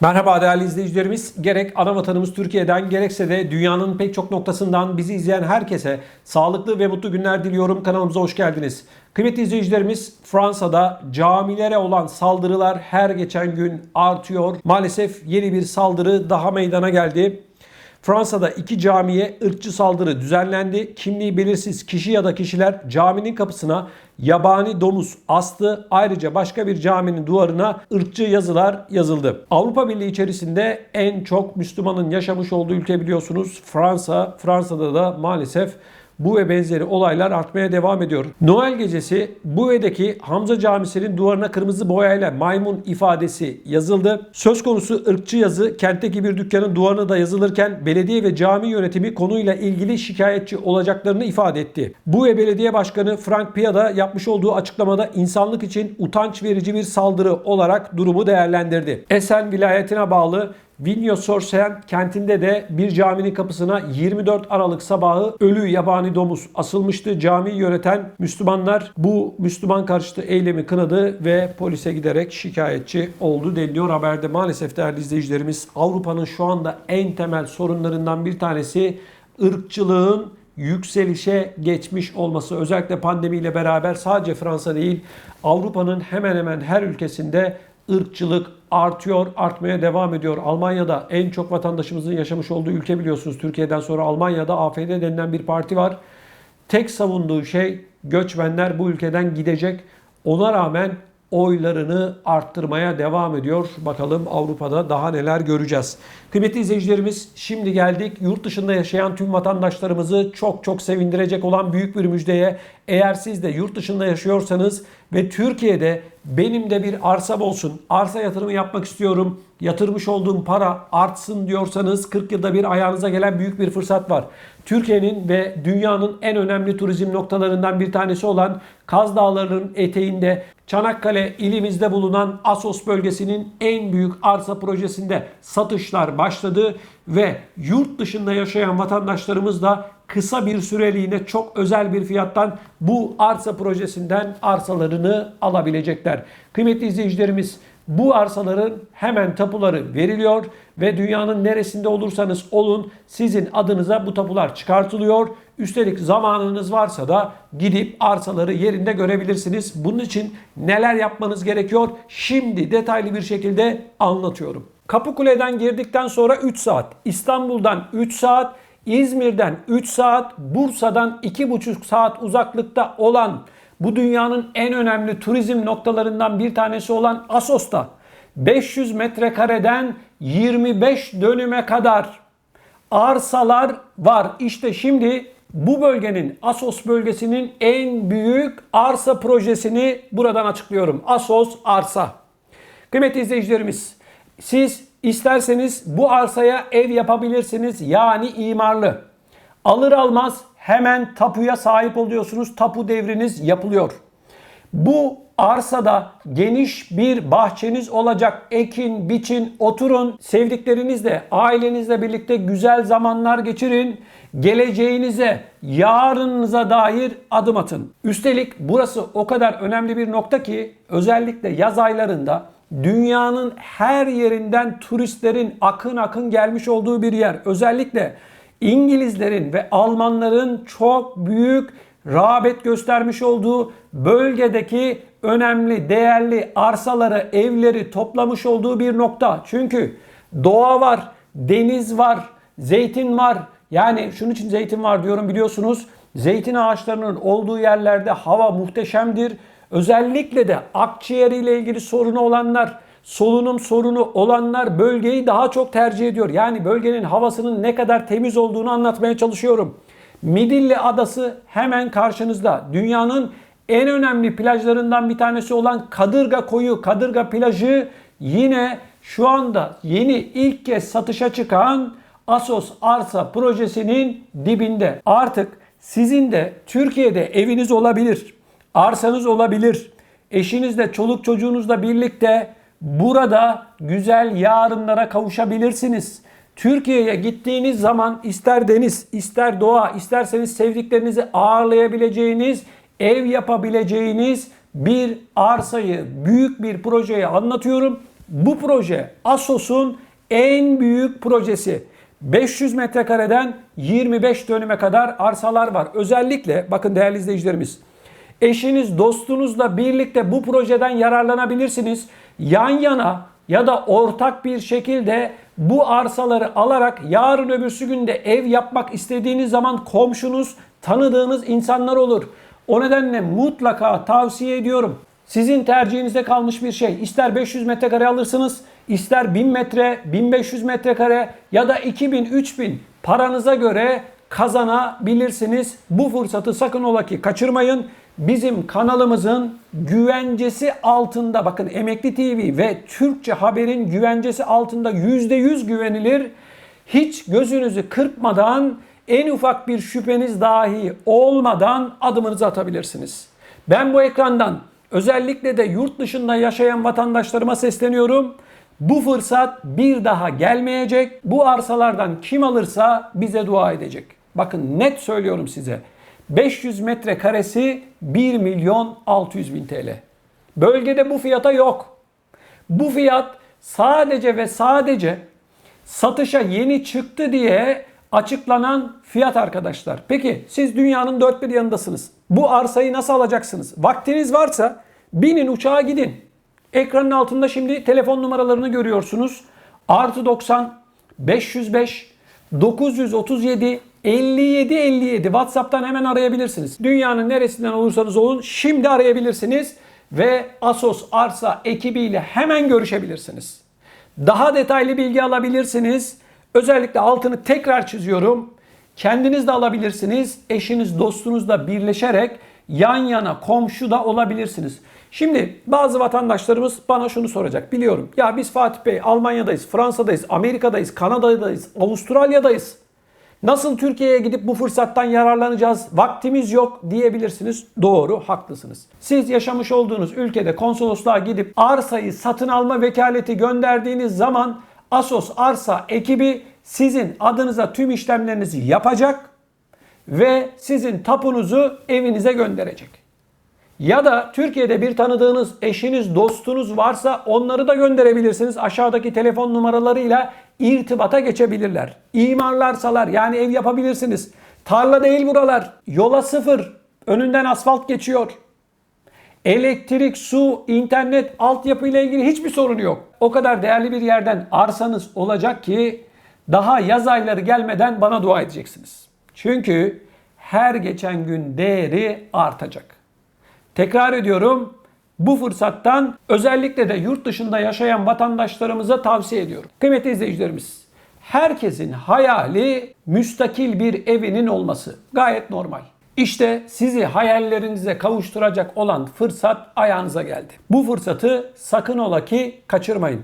Merhaba değerli izleyicilerimiz. Gerek ana vatanımız Türkiye'den gerekse de dünyanın pek çok noktasından bizi izleyen herkese sağlıklı ve mutlu günler diliyorum. Kanalımıza hoş geldiniz. Kıymetli izleyicilerimiz Fransa'da camilere olan saldırılar her geçen gün artıyor. Maalesef yeni bir saldırı daha meydana geldi. Fransa'da iki camiye ırkçı saldırı düzenlendi. Kimliği belirsiz kişi ya da kişiler caminin kapısına yabani domuz astı. Ayrıca başka bir caminin duvarına ırkçı yazılar yazıldı. Avrupa Birliği içerisinde en çok Müslümanın yaşamış olduğu ülke biliyorsunuz Fransa. Fransa'da da maalesef bu ve benzeri olaylar artmaya devam ediyor. Noel gecesi Bouvet'deki Hamza Camisi'nin duvarına kırmızı boyayla maymun ifadesi yazıldı. Söz konusu ırkçı yazı kentteki bir dükkanın duvarına da yazılırken belediye ve cami yönetimi konuyla ilgili şikayetçi olacaklarını ifade etti. Bouvet Belediye Başkanı Frank Pia'da yapmış olduğu açıklamada insanlık için utanç verici bir saldırı olarak durumu değerlendirdi. Esen vilayetine bağlı Vignes-sur-Seine kentinde de bir caminin kapısına 24 Aralık sabahı ölü yabani domuz asılmıştı. Camiyi yöneten Müslümanlar bu Müslüman karşıtı eylemi kınadı ve polise giderek şikayetçi oldu deniliyor haberde. Maalesef değerli izleyicilerimiz Avrupa'nın şu anda en temel sorunlarından bir tanesi ırkçılığın yükselişe geçmiş olması. Özellikle pandemiyle beraber sadece Fransa değil Avrupa'nın hemen hemen her ülkesinde ırkçılık artıyor, artmaya devam ediyor. Almanya'da en çok vatandaşımızın yaşamış olduğu ülke biliyorsunuz. Türkiye'den sonra Almanya'da AFD denilen bir parti var. Tek savunduğu şey göçmenler bu ülkeden gidecek. Ona rağmen oylarını arttırmaya devam ediyor. Bakalım Avrupa'da daha neler göreceğiz. Kıymetli izleyicilerimiz şimdi geldik yurt dışında yaşayan tüm vatandaşlarımızı çok çok sevindirecek olan büyük bir müjdeye. Eğer siz de yurt dışında yaşıyorsanız ve Türkiye'de benim de bir arsam olsun, arsa yatırımı yapmak istiyorum, yatırmış olduğum para artsın diyorsanız 40 yılda bir ayağınıza gelen büyük bir fırsat var. Türkiye'nin ve dünyanın en önemli turizm noktalarından bir tanesi olan Kaz Dağları'nın eteğinde Çanakkale ilimizde bulunan Asos bölgesinin en büyük arsa projesinde satışlar başladı ve yurt dışında yaşayan vatandaşlarımız da kısa bir süreliğine çok özel bir fiyattan bu arsa projesinden arsalarını alabilecekler. Kıymetli izleyicilerimiz bu arsaların hemen tapuları veriliyor ve dünyanın neresinde olursanız olun sizin adınıza bu tapular çıkartılıyor. Üstelik zamanınız varsa da gidip arsaları yerinde görebilirsiniz. Bunun için neler yapmanız gerekiyor? Şimdi detaylı bir şekilde anlatıyorum. Kapıkule'den girdikten sonra 3 saat, İstanbul'dan 3 saat, İzmir'den 3 saat, Bursa'dan 2,5 saat uzaklıkta olan bu dünyanın en önemli turizm noktalarından bir tanesi olan Asos'ta 500 metrekareden 25 dönüme kadar arsalar var. İşte şimdi bu bölgenin Asos bölgesinin en büyük arsa projesini buradan açıklıyorum. Asos arsa. Kıymetli izleyicilerimiz siz isterseniz bu arsaya ev yapabilirsiniz yani imarlı. Alır almaz hemen tapuya sahip oluyorsunuz. Tapu devriniz yapılıyor. Bu arsada geniş bir bahçeniz olacak. Ekin, biçin, oturun. Sevdiklerinizle, ailenizle birlikte güzel zamanlar geçirin. Geleceğinize, yarınınıza dair adım atın. Üstelik burası o kadar önemli bir nokta ki özellikle yaz aylarında dünyanın her yerinden turistlerin akın akın gelmiş olduğu bir yer. Özellikle İngilizlerin ve Almanların çok büyük rağbet göstermiş olduğu bölgedeki önemli, değerli arsaları, evleri toplamış olduğu bir nokta. Çünkü doğa var, deniz var, zeytin var. Yani şunun için zeytin var diyorum biliyorsunuz. Zeytin ağaçlarının olduğu yerlerde hava muhteşemdir. Özellikle de akciğeriyle ilgili sorunu olanlar, solunum sorunu olanlar bölgeyi daha çok tercih ediyor. Yani bölgenin havasının ne kadar temiz olduğunu anlatmaya çalışıyorum. Midilli Adası hemen karşınızda. Dünyanın en önemli plajlarından bir tanesi olan Kadırga Koyu, Kadırga plajı yine şu anda yeni ilk kez satışa çıkan Asos Arsa projesinin dibinde. Artık sizin de Türkiye'de eviniz olabilir, arsanız olabilir. Eşinizle, çoluk çocuğunuzla birlikte burada güzel yarınlara kavuşabilirsiniz. Türkiye'ye gittiğiniz zaman ister deniz, ister doğa, isterseniz sevdiklerinizi ağırlayabileceğiniz, ev yapabileceğiniz bir arsayı, büyük bir projeyi anlatıyorum. Bu proje Asos'un en büyük projesi. 500 metrekareden 25 dönüme kadar arsalar var. Özellikle bakın değerli izleyicilerimiz eşiniz dostunuzla birlikte bu projeden yararlanabilirsiniz. Yan yana ya da ortak bir şekilde bu arsaları alarak yarın öbürsü günde ev yapmak istediğiniz zaman komşunuz, tanıdığınız insanlar olur. O nedenle mutlaka tavsiye ediyorum. Sizin tercihinizde kalmış bir şey. İster 500 metrekare alırsınız, ister 1000 metre, 1500 metrekare ya da 2000, 3000 paranıza göre kazanabilirsiniz. Bu fırsatı sakın ola ki kaçırmayın. Bizim kanalımızın güvencesi altında bakın Emekli TV ve Türkçe Haber'in güvencesi altında %100 güvenilir. Hiç gözünüzü kırpmadan en ufak bir şüpheniz dahi olmadan adımınızı atabilirsiniz. Ben bu ekrandan özellikle de yurt dışında yaşayan vatandaşlarıma sesleniyorum. Bu fırsat bir daha gelmeyecek. Bu arsalardan kim alırsa bize dua edecek. Bakın net söylüyorum size. 500 metre karesi 1 milyon 600 bin TL. Bölgede bu fiyata yok. Bu fiyat sadece ve sadece satışa yeni çıktı diye açıklanan fiyat arkadaşlar. Peki siz dünyanın dört bir yanındasınız. Bu arsayı nasıl alacaksınız? Vaktiniz varsa binin uçağa gidin. Ekranın altında şimdi telefon numaralarını görüyorsunuz. Artı 90 505 937 57 57 WhatsApp'tan hemen arayabilirsiniz. Dünyanın neresinden olursanız olun şimdi arayabilirsiniz ve Asos Arsa ekibiyle hemen görüşebilirsiniz. Daha detaylı bilgi alabilirsiniz. Özellikle altını tekrar çiziyorum. Kendiniz de alabilirsiniz. Eşiniz, dostunuzla birleşerek yan yana komşu da olabilirsiniz. Şimdi bazı vatandaşlarımız bana şunu soracak. Biliyorum. Ya biz Fatih Bey Almanya'dayız, Fransa'dayız, Amerika'dayız, Kanada'dayız, Avustralya'dayız. Nasıl Türkiye'ye gidip bu fırsattan yararlanacağız? Vaktimiz yok diyebilirsiniz. Doğru, haklısınız. Siz yaşamış olduğunuz ülkede konsolosluğa gidip arsayı satın alma vekaleti gönderdiğiniz zaman Asos Arsa ekibi sizin adınıza tüm işlemlerinizi yapacak ve sizin tapunuzu evinize gönderecek. Ya da Türkiye'de bir tanıdığınız eşiniz, dostunuz varsa onları da gönderebilirsiniz. Aşağıdaki telefon numaralarıyla irtibata geçebilirler. İmarlarsalar yani ev yapabilirsiniz. Tarla değil buralar. Yola sıfır. Önünden asfalt geçiyor. Elektrik, su, internet, altyapı ile ilgili hiçbir sorun yok. O kadar değerli bir yerden arsanız olacak ki daha yaz ayları gelmeden bana dua edeceksiniz. Çünkü her geçen gün değeri artacak. Tekrar ediyorum. Bu fırsattan özellikle de yurt dışında yaşayan vatandaşlarımıza tavsiye ediyorum. Kıymetli izleyicilerimiz, herkesin hayali müstakil bir evinin olması. Gayet normal. İşte sizi hayallerinize kavuşturacak olan fırsat ayağınıza geldi. Bu fırsatı sakın ola ki kaçırmayın.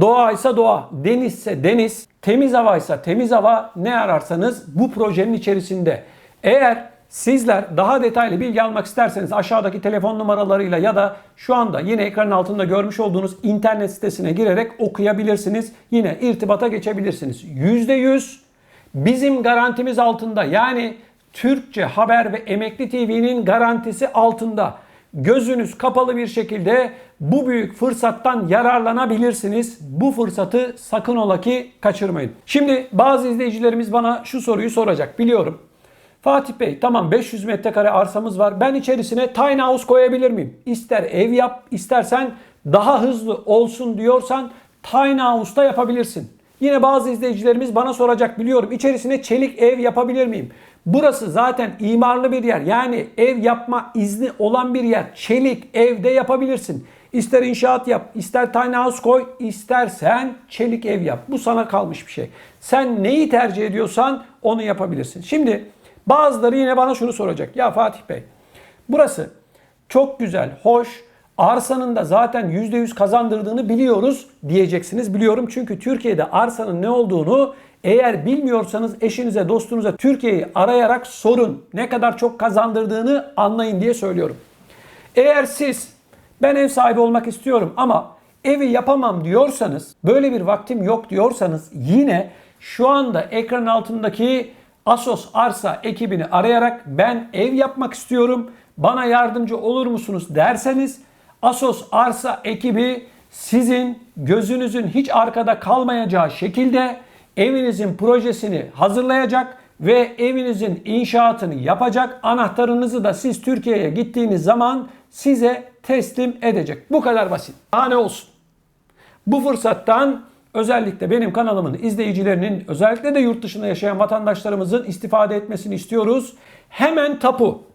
Doğa ise doğa, deniz ise deniz, temiz hava ise temiz hava ne ararsanız bu projenin içerisinde. Eğer Sizler daha detaylı bilgi almak isterseniz aşağıdaki telefon numaralarıyla ya da şu anda yine ekranın altında görmüş olduğunuz internet sitesine girerek okuyabilirsiniz. Yine irtibata geçebilirsiniz. %100 bizim garantimiz altında yani Türkçe Haber ve Emekli TV'nin garantisi altında. Gözünüz kapalı bir şekilde bu büyük fırsattan yararlanabilirsiniz. Bu fırsatı sakın ola ki kaçırmayın. Şimdi bazı izleyicilerimiz bana şu soruyu soracak biliyorum. Fatih Bey tamam 500 metrekare arsamız var. Ben içerisine tiny house koyabilir miyim? İster ev yap, istersen daha hızlı olsun diyorsan tiny house'da yapabilirsin. Yine bazı izleyicilerimiz bana soracak biliyorum. İçerisine çelik ev yapabilir miyim? Burası zaten imarlı bir yer. Yani ev yapma izni olan bir yer. Çelik evde yapabilirsin. İster inşaat yap, ister tiny house koy, istersen çelik ev yap. Bu sana kalmış bir şey. Sen neyi tercih ediyorsan onu yapabilirsin. Şimdi Bazıları yine bana şunu soracak. Ya Fatih Bey burası çok güzel, hoş. Arsanın da zaten %100 kazandırdığını biliyoruz diyeceksiniz. Biliyorum çünkü Türkiye'de arsanın ne olduğunu eğer bilmiyorsanız eşinize, dostunuza Türkiye'yi arayarak sorun. Ne kadar çok kazandırdığını anlayın diye söylüyorum. Eğer siz ben ev sahibi olmak istiyorum ama evi yapamam diyorsanız, böyle bir vaktim yok diyorsanız yine şu anda ekran altındaki Asos Arsa ekibini arayarak ben ev yapmak istiyorum. Bana yardımcı olur musunuz derseniz Asos Arsa ekibi sizin gözünüzün hiç arkada kalmayacağı şekilde evinizin projesini hazırlayacak ve evinizin inşaatını yapacak. Anahtarınızı da siz Türkiye'ye gittiğiniz zaman size teslim edecek. Bu kadar basit. Daha ne olsun? Bu fırsattan özellikle benim kanalımın izleyicilerinin özellikle de yurt dışında yaşayan vatandaşlarımızın istifade etmesini istiyoruz. Hemen tapu.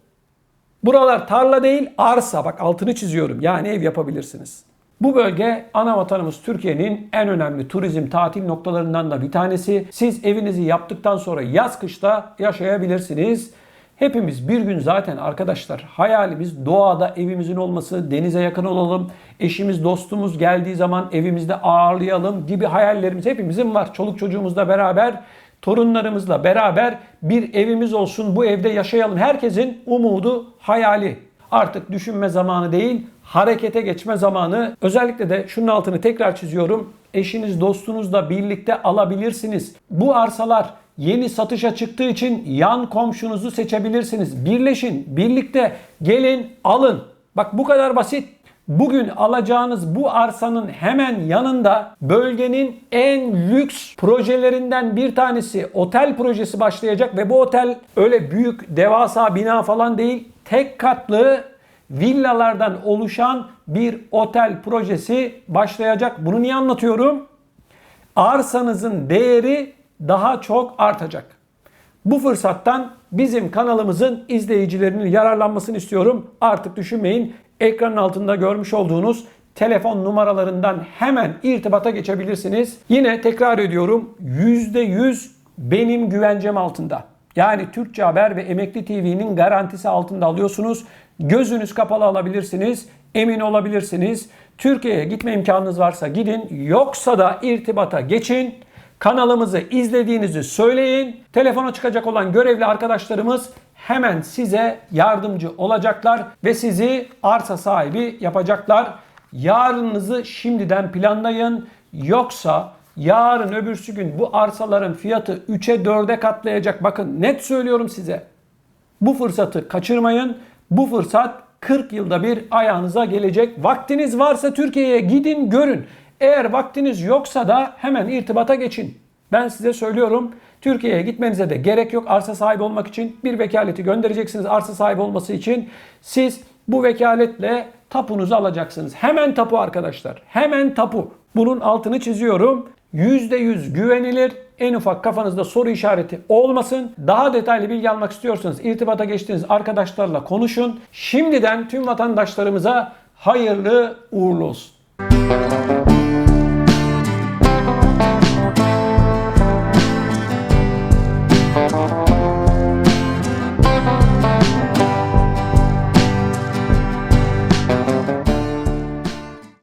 Buralar tarla değil arsa. Bak altını çiziyorum. Yani ev yapabilirsiniz. Bu bölge ana vatanımız Türkiye'nin en önemli turizm tatil noktalarından da bir tanesi. Siz evinizi yaptıktan sonra yaz kışta yaşayabilirsiniz. Hepimiz bir gün zaten arkadaşlar hayalimiz doğada evimizin olması, denize yakın olalım, eşimiz dostumuz geldiği zaman evimizde ağırlayalım gibi hayallerimiz hepimizin var. Çoluk çocuğumuzla beraber, torunlarımızla beraber bir evimiz olsun, bu evde yaşayalım. Herkesin umudu, hayali. Artık düşünme zamanı değil, harekete geçme zamanı. Özellikle de şunun altını tekrar çiziyorum. Eşiniz, dostunuzla birlikte alabilirsiniz. Bu arsalar yeni satışa çıktığı için yan komşunuzu seçebilirsiniz. Birleşin, birlikte gelin, alın. Bak bu kadar basit. Bugün alacağınız bu arsanın hemen yanında bölgenin en lüks projelerinden bir tanesi otel projesi başlayacak ve bu otel öyle büyük devasa bina falan değil. Tek katlı villalardan oluşan bir otel projesi başlayacak. Bunu niye anlatıyorum? Arsanızın değeri daha çok artacak. Bu fırsattan bizim kanalımızın izleyicilerinin yararlanmasını istiyorum. Artık düşünmeyin. Ekranın altında görmüş olduğunuz telefon numaralarından hemen irtibata geçebilirsiniz. Yine tekrar ediyorum %100 benim güvencem altında. Yani Türkçe Haber ve Emekli TV'nin garantisi altında alıyorsunuz. Gözünüz kapalı alabilirsiniz. Emin olabilirsiniz. Türkiye'ye gitme imkanınız varsa gidin. Yoksa da irtibata geçin. Kanalımızı izlediğinizi söyleyin. Telefona çıkacak olan görevli arkadaşlarımız hemen size yardımcı olacaklar ve sizi arsa sahibi yapacaklar. Yarınınızı şimdiden planlayın. Yoksa yarın öbürsü gün bu arsaların fiyatı 3'e 4'e katlayacak. Bakın net söylüyorum size. Bu fırsatı kaçırmayın. Bu fırsat 40 yılda bir ayağınıza gelecek. Vaktiniz varsa Türkiye'ye gidin görün. Eğer vaktiniz yoksa da hemen irtibata geçin. Ben size söylüyorum Türkiye'ye gitmenize de gerek yok arsa sahibi olmak için. Bir vekaleti göndereceksiniz arsa sahibi olması için. Siz bu vekaletle tapunuzu alacaksınız. Hemen tapu arkadaşlar. Hemen tapu. Bunun altını çiziyorum. %100 güvenilir. En ufak kafanızda soru işareti olmasın. Daha detaylı bilgi almak istiyorsanız irtibata geçtiğiniz arkadaşlarla konuşun. Şimdiden tüm vatandaşlarımıza hayırlı uğurlu olsun.